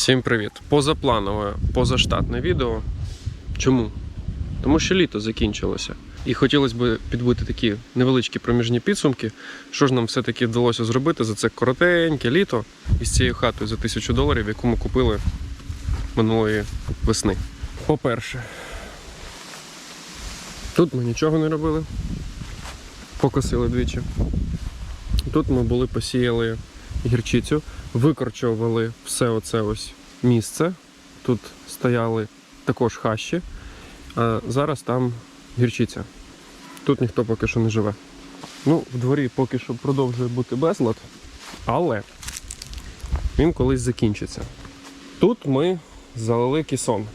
Всім привіт! Позапланове, позаштатне відео. Чому? Тому що літо закінчилося. І хотілося б підбити такі невеличкі проміжні підсумки, що ж нам все-таки вдалося зробити за це коротеньке літо із цією хатою за тисячу доларів, яку ми купили минулої весни. По-перше, тут ми нічого не робили, покосили двічі. Тут ми були, посіяли гірчицю, викорчовували все оце ось місце. Тут стояли також хащі, а зараз там гірчиця. Тут ніхто поки що не живе. Ну, в дворі поки що продовжує бути безлад, але він колись закінчиться. Тут ми залили кісон.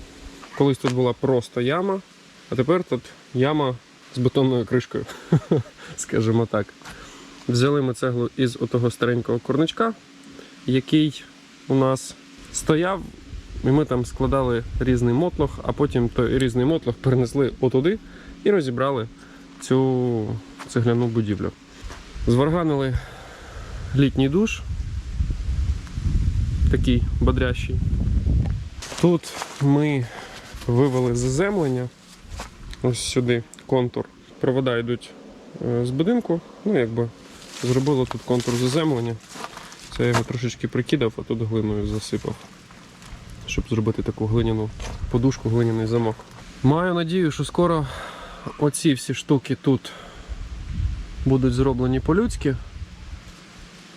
Колись тут була просто яма, а тепер тут яма з бетонною кришкою, скажімо так. Взяли ми цеглу із отого старенького корничка, який у нас стояв, і ми там складали різний мотлох, а потім той різний мотлох перенесли отуди і розібрали цю цегляну будівлю. Зварганили літній душ, такий бодрящий. Тут ми вивели заземлення, ось сюди контур. Провода йдуть е, з будинку, ну якби Зробило тут контур заземлення. Це я його трошечки прикидав, а тут глиною засипав, щоб зробити таку глиняну подушку, глиняний замок. Маю надію, що скоро оці всі штуки тут будуть зроблені по-людськи.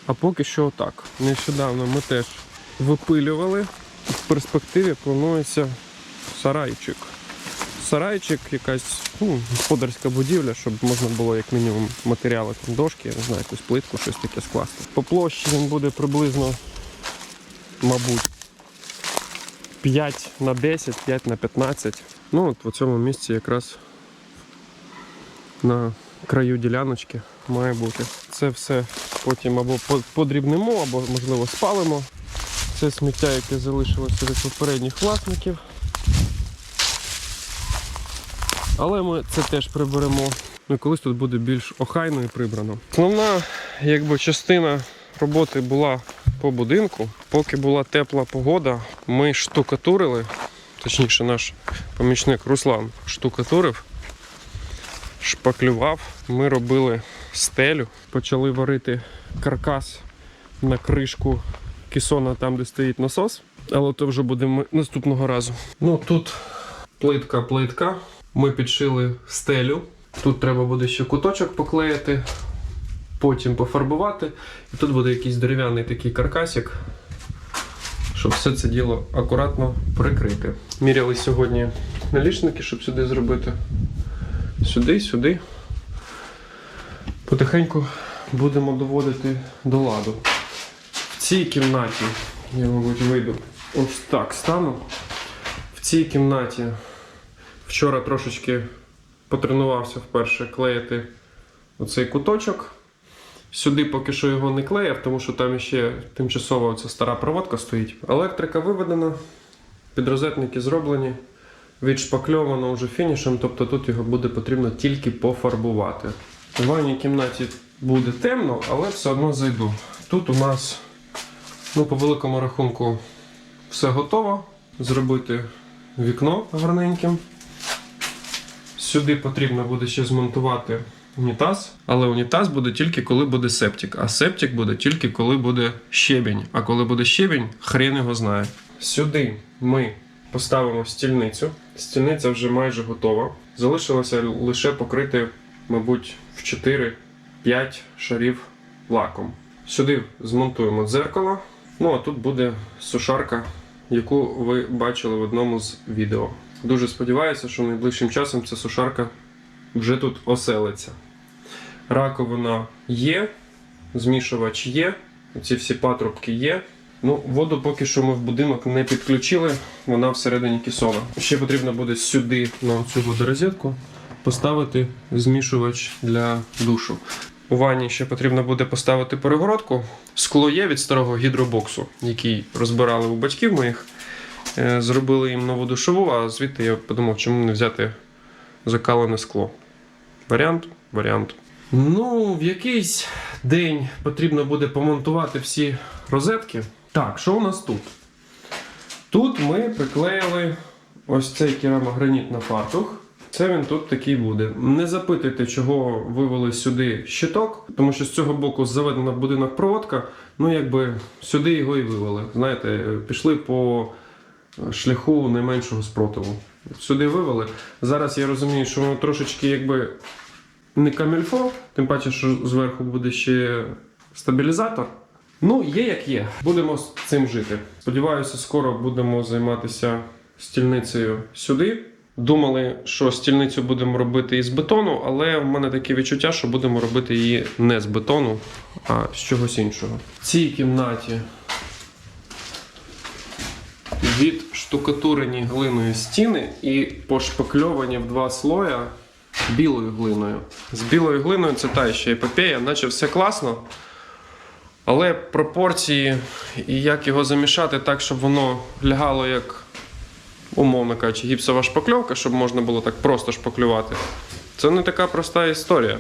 А поки що так. Нещодавно ми теж випилювали. В перспективі планується сарайчик. Сарайчик, якась ну, господарська будівля, щоб можна було як мінімум матеріали, там, дошки, я не знаю, якусь плитку, щось таке скласти. По площі він буде приблизно, мабуть, 5 на 10, 5 на 15. Ну от в цьому місці якраз на краю діляночки має бути. Це все потім або подрібнемо, або можливо спалимо. Це сміття, яке залишилося від попередніх власників. Але ми це теж приберемо. Ну, і колись тут буде більш охайно і прибрано. Основна якби, частина роботи була по будинку. Поки була тепла погода, ми штукатурили, точніше, наш помічник Руслан штукатурив, шпаклював. Ми робили стелю, почали варити каркас на кришку кесона там, де стоїть насос. Але то вже буде наступного разу. Ну тут плитка, плитка. Ми підшили стелю. Тут треба буде ще куточок поклеїти, потім пофарбувати. І тут буде якийсь дерев'яний такий каркасик, щоб все це діло акуратно прикрити. Міряли сьогодні налічники, щоб сюди зробити. Сюди, сюди. Потихеньку будемо доводити до ладу. В цій кімнаті, я, мабуть, вийду ось так стану. В цій кімнаті Вчора трошечки потренувався вперше клеїти оцей куточок. Сюди поки що його не клеїв, тому що там ще тимчасово ця стара проводка стоїть. Електрика виведена, підрозетники зроблені, відшпакльовано вже фінішем, тобто тут його буде потрібно тільки пофарбувати. В ванній кімнаті буде темно, але все одно зайду. Тут у нас, ну, по великому рахунку, все готово. Зробити вікно гарненьким. Сюди потрібно буде ще змонтувати унітаз, але унітаз буде тільки коли буде септик, а септик буде тільки коли буде щебінь. А коли буде щебінь, хрен його знає. Сюди ми поставимо стільницю. Стільниця вже майже готова. Залишилося лише покрити, мабуть, в 4-5 шарів лаком. Сюди змонтуємо дзеркало. Ну а тут буде сушарка, яку ви бачили в одному з відео. Дуже сподіваюся, що найближчим часом ця сушарка вже тут оселиться. Раковина є, змішувач є, ці всі патрубки є. Ну, воду поки що ми в будинок не підключили, вона всередині кісона. Ще потрібно буде сюди на цю водорозетку поставити змішувач для душу. У ванні ще потрібно буде поставити перегородку. Скло є від старого гідробоксу, який розбирали у батьків моїх. Е, Зробили їм нову душову, а звідти я подумав, чому не взяти закалене скло. Варіант, варіант. Ну, в якийсь день потрібно буде помонтувати всі розетки. Так, що у нас тут? Тут ми приклеїли ось цей керамограніт на фартух. Це він тут такий буде. Не запитуйте, чого вивели сюди щиток, тому що з цього боку заведена будинок проводка. Ну, якби сюди його і вивели. Знаєте, пішли по шляху найменшого спротиву. Сюди вивели. Зараз я розумію, що воно трошечки якби не камільфо, тим паче, що зверху буде ще стабілізатор. Ну, є як є. Будемо з цим жити. Сподіваюся, скоро будемо займатися стільницею сюди. Думали, що стільницю будемо робити із бетону, але в мене таке відчуття, що будемо робити її не з бетону, а з чогось іншого. В цій кімнаті відштукатурені глиною стіни і пошпакльовані в два слоя білою глиною. З білою глиною це та ще епопея, наче все класно. Але пропорції і як його замішати так, щоб воно лягало як, умовно кажучи, гіпсова шпакльовка, щоб можна було так просто шпаклювати. Це не така проста історія.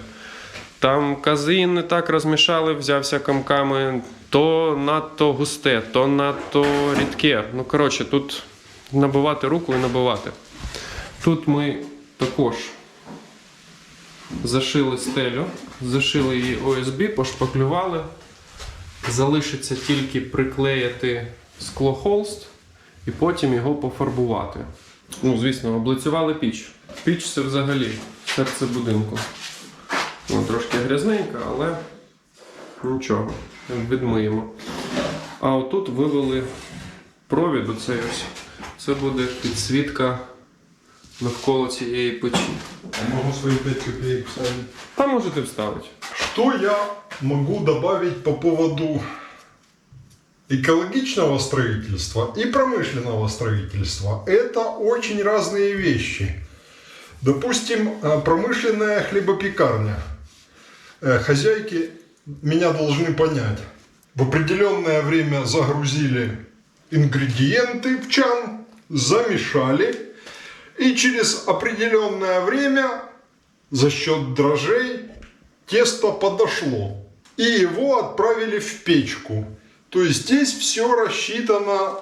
Там казин не так розмішали, взявся комками, то надто густе, то надто рідке. Ну, коротше, тут набивати руку і набивати. Тут ми також зашили стелю, зашили її ОСБ, пошпаклювали. Залишиться тільки приклеїти склохолст і потім його пофарбувати. Ну, звісно, облицювали піч. Піч це взагалі серце будинку. Вона трошки грязненька, але нічого, відмиємо. А отут вивели провід, оцей ось. Це буде підсвітка навколо цієї печі. Могу свои 5 копеек вставить. Там можете вставити. Что я могу добавить по поводу экологичного строительства и промышленного строительства? Это очень разные вещи. Допустим, э, промышленная хлебопекарня. Э, Хозяйки меня должны понять. В определенное время загрузили ингредиенты в чан, замешали, и через определенное время за счет дрожжей тесто подошло. И его отправили в печку. То есть здесь все рассчитано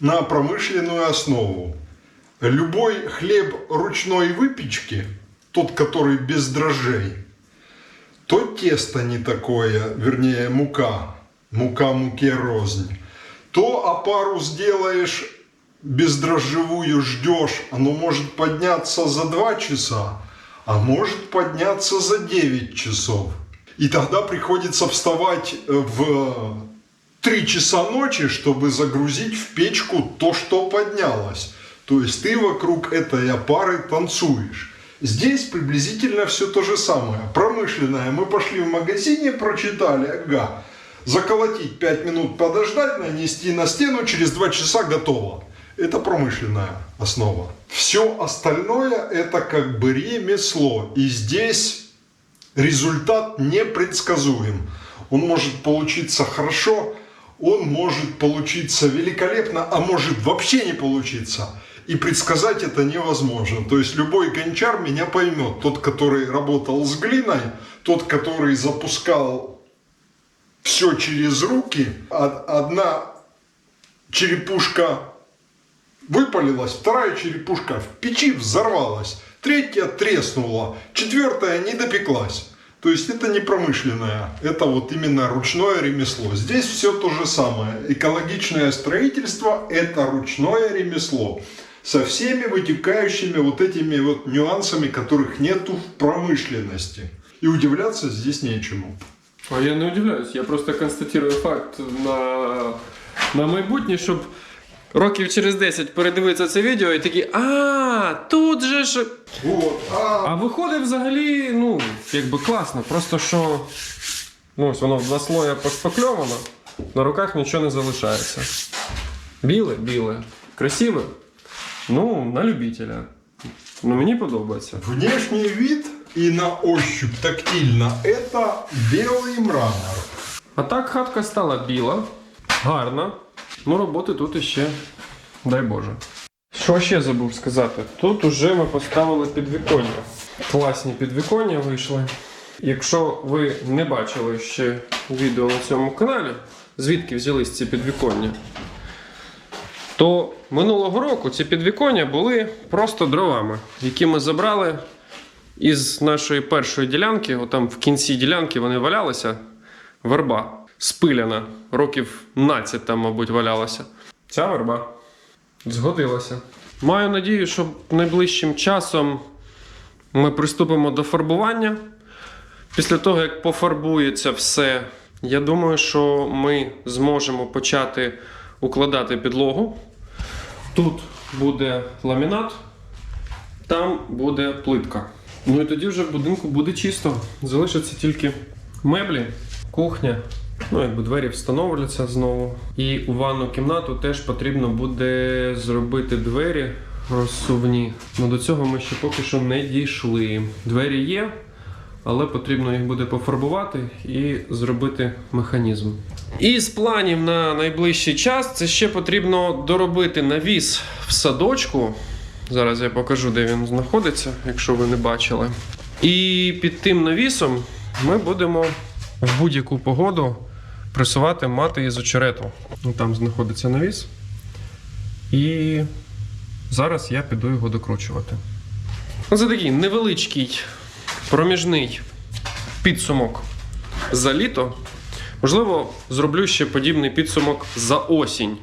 на промышленную основу. Любой хлеб ручной выпечки, тот, который без дрожжей, то тесто не такое, вернее мука, мука муке рознь, то опару сделаешь бездрожжевую, ждешь, оно может подняться за 2 часа, а может подняться за 9 часов. И тогда приходится вставать э, в 3 часа ночи, чтобы загрузить в печку то, что поднялось. То есть ты вокруг этой опары танцуешь. Здесь приблизительно все то же самое. Промышленное. Мы пошли в магазине, прочитали, ага, заколотить 5 минут, подождать, нанести на стену, через 2 часа готово. Это промышленная основа. Все остальное это как бы ремесло. И здесь результат непредсказуем. Он может получиться хорошо, он может получиться великолепно, а может вообще не получиться. И предсказать это невозможно. То есть любой гончар меня поймет. Тот, который работал с глиной, тот, который запускал все через руки. Од- Одна черепушка выпалилась, вторая черепушка в печи взорвалась, третья треснула, четвертая не допеклась. То есть это не промышленное, это вот именно ручное ремесло. Здесь все то же самое. Экологичное строительство – это ручное ремесло со всеми вытекающими вот этими вот нюансами, которых нету в промышленности. И удивляться здесь нечему. А я не удивляюсь, я просто констатую факт на, на майбутнє, щоб років через 10 передивиться це відео і такі, а, тут же ж. Вот. А А виходить взагалі, ну, якби класно. Просто що ну, ось воно в два слоя пошпакльовано, на руках нічого не залишається. Біле, біле. Красиве. Ну, на любителя. Ну, мені подобається. внешний вид и на ощупь тактильно это белый мрамор. А так хатка стала біла, гарна. Ну, роботи тут іще, дай Боже. Що ще забув сказати? Тут уже ми поставили підвіконня. Класні підвіконня вийшли. Якщо ви не бачили ще відео на цьому каналі, звідки взялись ці підвіконня, то минулого року ці підвіконня були просто дровами, які ми забрали із нашої першої ділянки. Отам в кінці ділянки вони валялися верба спиляна, років 12 там, мабуть, валялася. Ця верба згодилася. Маю надію, що найближчим часом ми приступимо до фарбування. Після того, як пофарбується все, я думаю, що ми зможемо почати укладати підлогу. Тут буде ламінат, там буде плитка. Ну і тоді вже в будинку буде чисто. Залишаться тільки меблі, кухня. Ну, якби двері встановляться знову. І у ванну кімнату теж потрібно буде зробити двері розсувні. Ну до цього ми ще поки що не дійшли. Двері є, але потрібно їх буде пофарбувати і зробити механізм. І з планів на найближчий час це ще потрібно доробити навіс в садочку. Зараз я покажу, де він знаходиться, якщо ви не бачили. І під тим навісом ми будемо в будь-яку погоду пресувати мати із очерету. Там знаходиться навіс. І зараз я піду його докручувати. Це такий невеличкий проміжний підсумок за літо. Можливо, зроблю ще подібний підсумок за осінь.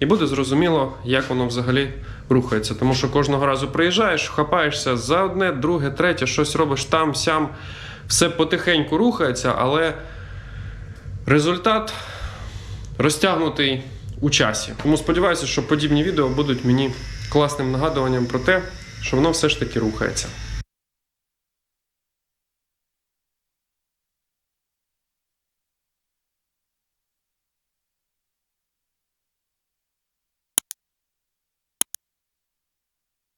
І буде зрозуміло, як воно взагалі рухається. Тому що кожного разу приїжджаєш, хапаєшся за одне, друге, третє, щось робиш там, сям. Все потихеньку рухається, але результат розтягнутий у часі. Тому сподіваюся, що подібні відео будуть мені класним нагадуванням про те, що воно все ж таки рухається.